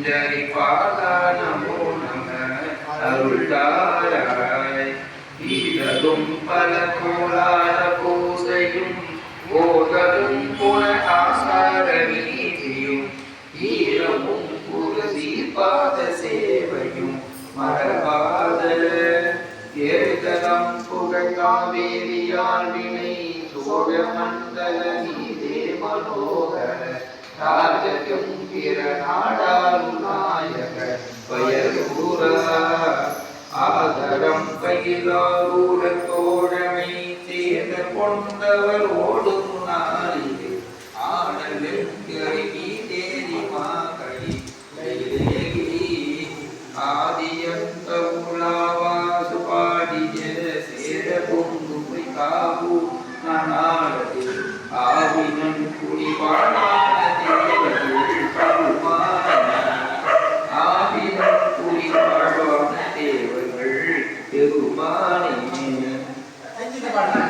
அஞ்சலி பாலா நமோ நம அருள்தாராய் ஈரலும் பல கோளார பூசையும் போதலும் புற ஆசார நீதியும் ஈரமும் குருதி பாத சேவையும் மரபாத ஏதலம் புகழ் காவேரியால் வினை சோழ மண்டல நீ தேவனோ ராஜகம் பிற நாடாளும் நாயக பயரூர. ஆதரம் பயிலாரூட தோழமை சேர கொண்டவர் ஓடும் நாளிலே ஆடலில் கருவி தேரி மாகழி கைலேகி ஆதியந்த பாடிய சேர கொண்டு ஆவினன் বাড়ি